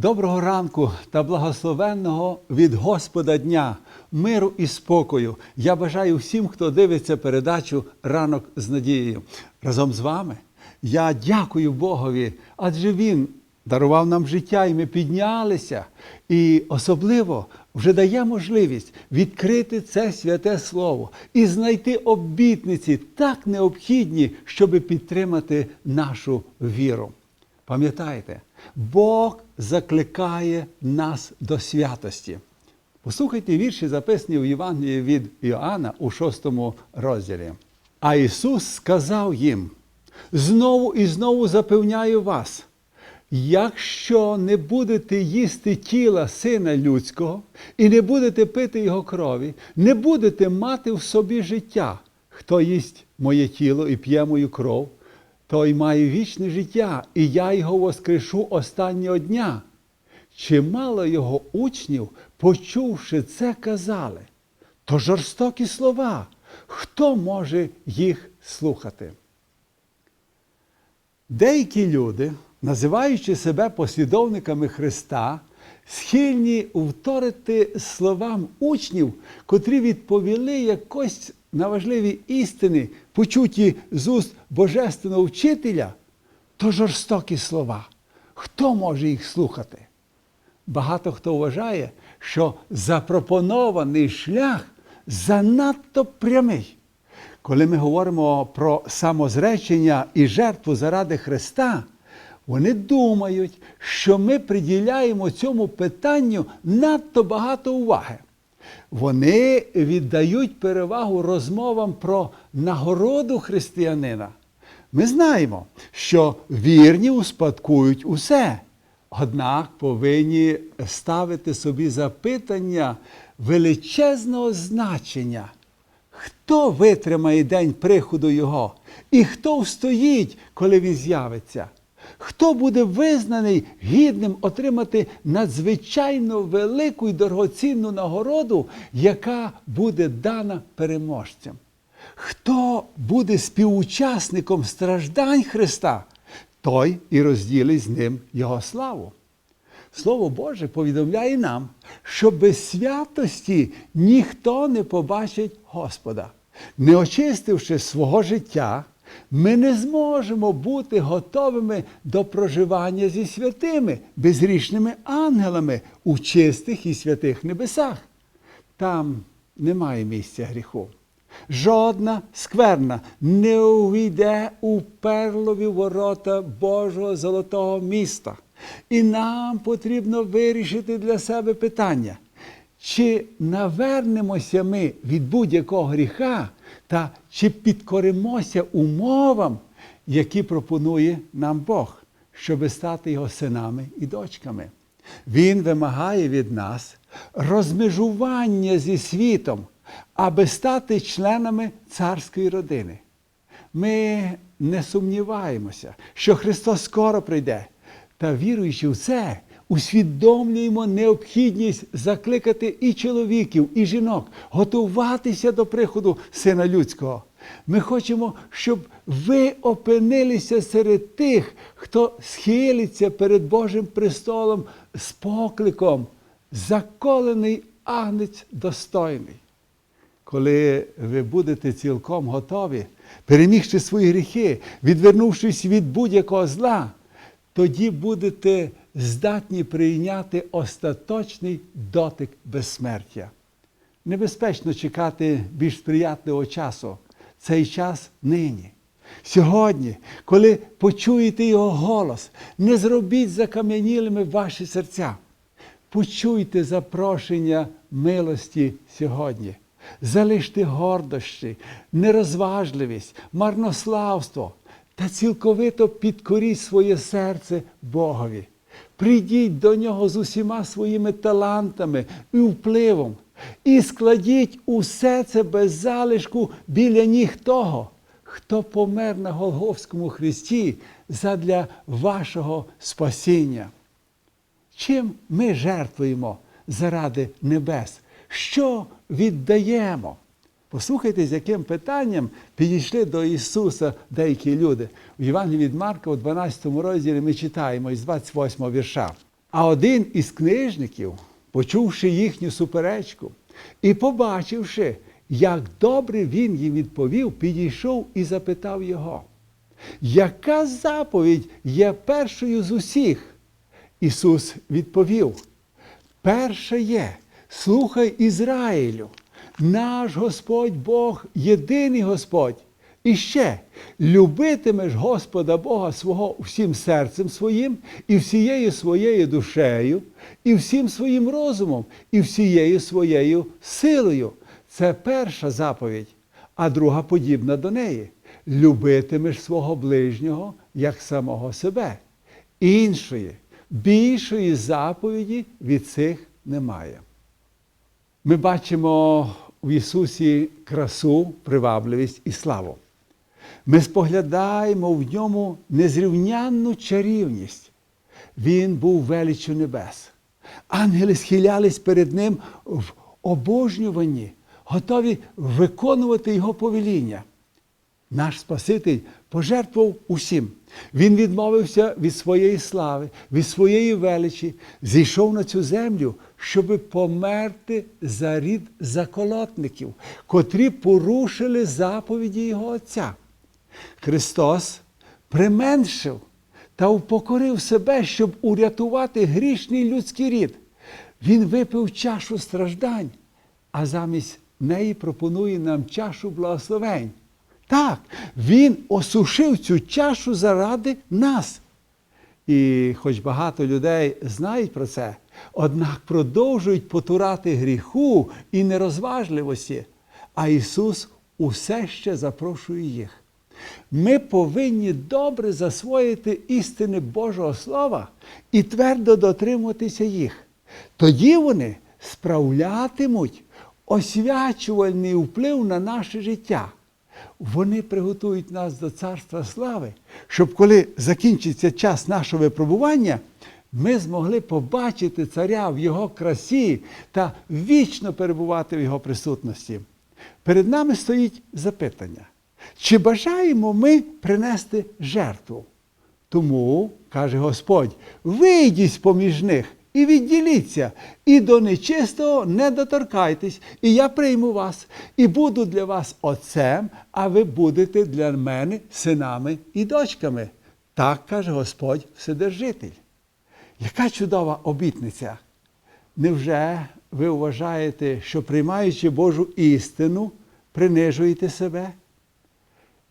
Доброго ранку та благословенного від Господа дня, миру і спокою. Я бажаю всім, хто дивиться передачу Ранок з надією. Разом з вами я дякую Богові, адже Він дарував нам життя, і ми піднялися. І особливо вже дає можливість відкрити це святе Слово і знайти обітниці так необхідні, щоб підтримати нашу віру. Пам'ятайте, Бог закликає нас до святості. Послухайте вірші, записані в Євангелії від Іоанна у шостому розділі. А Ісус сказав їм: знову і знову запевняю вас, якщо не будете їсти тіла Сина Людського і не будете пити Його крові, не будете мати в собі життя. Хто їсть моє тіло і п'є мою кров, той має вічне життя, і я його воскрешу останнього дня. Чимало його учнів, почувши це, казали, то жорстокі слова, хто може їх слухати? Деякі люди, називаючи себе послідовниками Христа, схильні вторити словам учнів, котрі відповіли якось на важливі істини, почуті з уст Божественного вчителя, то жорстокі слова. Хто може їх слухати? Багато хто вважає, що запропонований шлях занадто прямий. Коли ми говоримо про самозречення і жертву заради Христа, вони думають, що ми приділяємо цьому питанню надто багато уваги. Вони віддають перевагу розмовам про нагороду християнина. Ми знаємо, що вірні успадкують усе, однак повинні ставити собі запитання величезного значення. Хто витримає день приходу Його? І хто встоїть, коли він з'явиться? Хто буде визнаний гідним отримати надзвичайно велику і дорогоцінну нагороду, яка буде дана переможцям? Хто буде співучасником страждань Христа, той і розділить з ним Його славу. Слово Боже повідомляє нам, що без святості ніхто не побачить Господа. Не очистивши свого життя, ми не зможемо бути готовими до проживання зі святими, безгрішними ангелами у чистих і святих небесах. Там немає місця гріху. Жодна скверна не увійде у перлові ворота Божого золотого міста. І нам потрібно вирішити для себе питання, чи навернемося ми від будь-якого гріха, та чи підкоримося умовам, які пропонує нам Бог, щоби стати його синами і дочками. Він вимагає від нас розмежування зі світом, аби стати членами царської родини. Ми не сумніваємося, що Христос скоро прийде. Та віруючи в це, усвідомлюємо необхідність закликати і чоловіків, і жінок готуватися до приходу Сина Людського. Ми хочемо, щоб ви опинилися серед тих, хто схилиться перед Божим престолом з покликом, заколений агнець достойний. Коли ви будете цілком готові, перемігши свої гріхи, відвернувшись від будь-якого зла, тоді будете здатні прийняти остаточний дотик безсмертя. Небезпечно чекати більш сприятливого часу. Цей час нині. Сьогодні, коли почуєте його голос, не зробіть закам'янілими ваші серця. Почуйте запрошення милості сьогодні. Залиште гордощі, нерозважливість, марнославство та цілковито підкоріть своє серце Богові. Прийдіть до нього з усіма своїми талантами і впливом, і складіть усе це без залишку біля ніг того, хто помер на Голговському хресті задля вашого спасіння. Чим ми жертвуємо заради небес? Що віддаємо? Послухайте, з яким питанням підійшли до Ісуса деякі люди. У Євангелії від Марка, у 12 розділі, ми читаємо із 28 вірша. А один із книжників, почувши їхню суперечку і побачивши, як добре він їм відповів, підійшов і запитав його, яка заповідь є першою з усіх? Ісус відповів: Перша є, слухай Ізраїлю, наш Господь Бог єдиний Господь. І ще любитимеш Господа Бога свого всім серцем своїм, і всією своєю душею, і всім своїм розумом, і всією своєю силою. Це перша заповідь, а друга подібна до неї. Любитимеш свого ближнього як самого себе. Іншої, більшої заповіді від цих немає. Ми бачимо в Ісусі красу, привабливість і славу. Ми споглядаємо в ньому незрівнянну чарівність. Він був величчю небес. Ангели схилялись перед ним в обожнюванні, готові виконувати Його повеління. Наш Спаситель пожертвував усім. Він відмовився від своєї слави, від своєї величі, зійшов на цю землю, щоби померти за рід заколотників, котрі порушили заповіді Його Отця. Христос применшив та упокорив себе, щоб урятувати грішний людський рід. Він випив чашу страждань, а замість неї пропонує нам чашу благословень. Так, Він осушив цю чашу заради нас. І хоч багато людей знають про це, однак продовжують потурати гріху і нерозважливості, а Ісус усе ще запрошує їх. Ми повинні добре засвоїти істини Божого Слова і твердо дотримуватися їх. Тоді вони справлятимуть освячувальний вплив на наше життя. Вони приготують нас до царства слави, щоб коли закінчиться час нашого випробування, ми змогли побачити царя в його красі та вічно перебувати в його присутності. Перед нами стоїть запитання, чи бажаємо ми принести жертву? Тому, каже Господь, вийдіть поміж них і відділіться, і до нечистого не доторкайтесь, і я прийму вас, і буду для вас отцем, а ви будете для мене синами і дочками. Так каже Господь Вседержитель. Яка чудова обітниця! Невже ви вважаєте, що приймаючи Божу істину, принижуєте себе?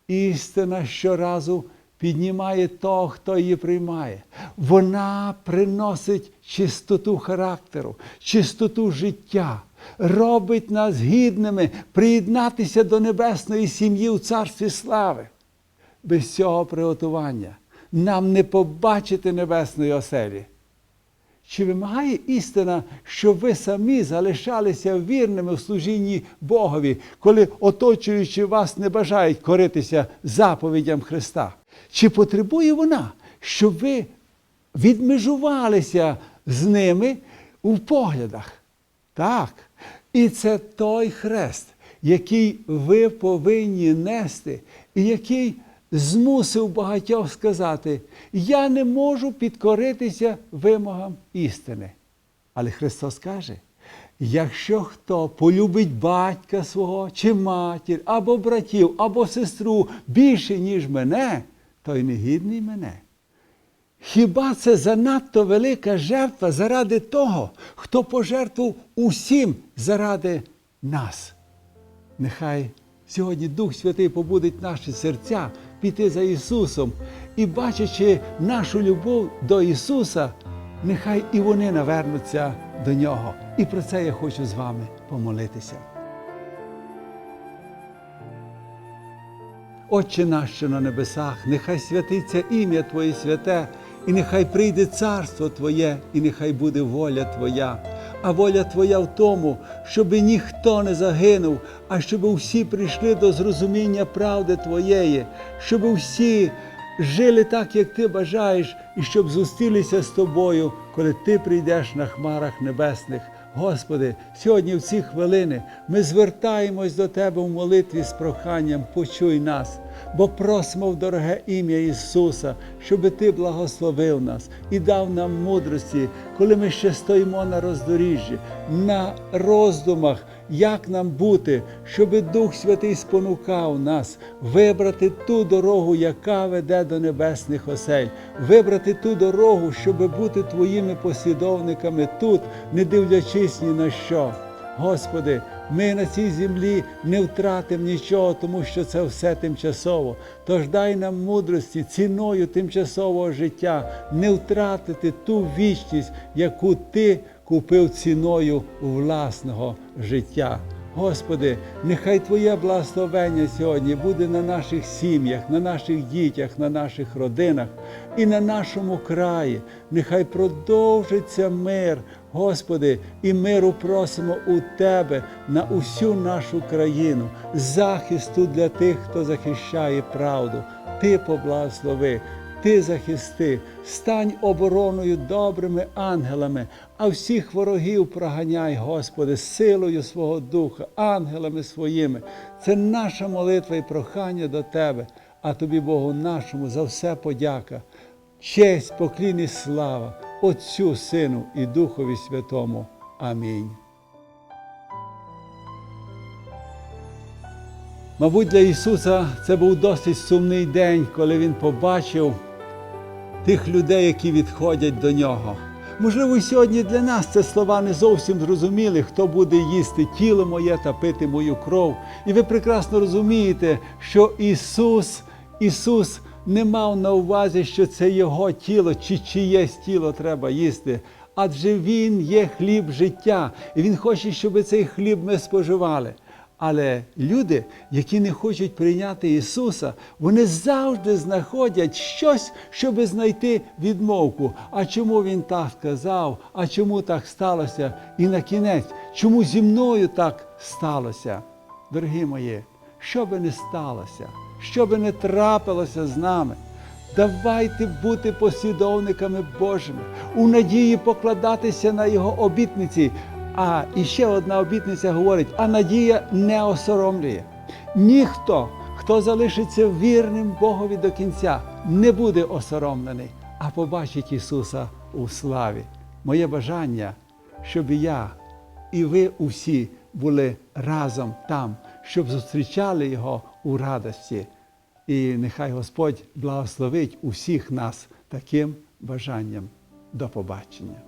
Істина щоразу піднімає того, хто її приймає. Вона приносить чистоту характеру, чистоту життя, робить нас гідними приєднатися до небесної сім'ї у царстві слави. Без цього приготування нам не побачити небесної оселі. Чи вимагає істина, щоб ви самі залишалися вірними в служінні Богові, коли оточуючи вас не бажають коритися заповідям Христа? Чи потребує вона, щоб ви відмежувалися з ними у поглядах? Так. І це той хрест, який ви повинні нести, і який змусив багатьох сказати: Я не можу підкоритися вимогам істини. Але Христос каже: якщо хто полюбить батька свого чи матір, або братів, або сестру більше, ніж мене, той не гідний мене. Хіба це занадто велика жертва заради того, хто пожертвував усім заради нас? Нехай сьогодні Дух Святий побудить наші серця піти за Ісусом і, бачачи нашу любов до Ісуса, нехай і вони навернуться до Нього. І про це я хочу з вами помолитися. Отче наш, що на небесах, нехай святиться ім'я Твоє святе, і нехай прийде царство Твоє, і нехай буде воля Твоя. А воля Твоя в тому, щоб ніхто не загинув, а щоб усі прийшли до зрозуміння правди Твоєї, щоб усі жили так, як Ти бажаєш, і щоб зустрілися з тобою, коли ти прийдеш на хмарах небесних. Господи, сьогодні в ці хвилини ми звертаємось до Тебе в молитві з проханням, почуй нас, бо просимо в дороге ім'я Ісуса, щоб Ти благословив нас і дав нам мудрості, коли ми ще стоїмо на роздоріжжі, на роздумах, як нам бути, щоб Дух Святий спонукав нас вибрати ту дорогу, яка веде до небесних осель, вибрати ту дорогу, щоб бути Твоїми послідовниками тут, не дивлячись ні на що. Господи, ми на цій землі не втратимо нічого, тому що це все тимчасово. Тож дай нам мудрості ціною тимчасового життя не втратити ту вічність, яку Ти купив ціною власного життя. Господи, нехай Твоє благословення сьогодні буде на наших сім'ях, на наших дітях, на наших родинах і на нашому краї. Нехай продовжиться мир, Господи, і миру просимо у Тебе на усю нашу країну, захисту для тих, хто захищає правду. Ти поблагослови. Ти захисти, стань обороною добрими ангелами, а всіх ворогів проганяй, Господи, силою свого Духа, ангелами своїми. Це наша молитва і прохання до Тебе, а тобі, Богу нашому, за все подяка. Честь, поклін і слава Отцю, Сину і Духові Святому. Амінь. Мабуть, для Ісуса це був досить сумний день, коли Він побачив тих людей, які відходять до нього. Можливо, сьогодні для нас це слова не зовсім зрозуміли, хто буде їсти тіло моє та пити мою кров. І ви прекрасно розумієте, що Ісус, Ісус не мав на увазі, що це Його тіло чи чиєсь тіло треба їсти. Адже Він є хліб життя, і Він хоче, щоб цей хліб ми споживали. Але люди, які не хочуть прийняти Ісуса, вони завжди знаходять щось, щоб знайти відмовку. А чому Він так сказав? А чому так сталося? І на кінець, чому зі мною так сталося? Дорогі мої, що би не сталося, що би не трапилося з нами. Давайте бути послідовниками Божими, у надії покладатися на Його обітниці. А і ще одна обітниця говорить: а надія не осоромлює. Ніхто, хто залишиться вірним Богові до кінця, не буде осоромлений, а побачить Ісуса у славі. Моє бажання, щоб і я, і ви усі були разом там, щоб зустрічали Його у радості. І нехай Господь благословить усіх нас таким бажанням. До побачення.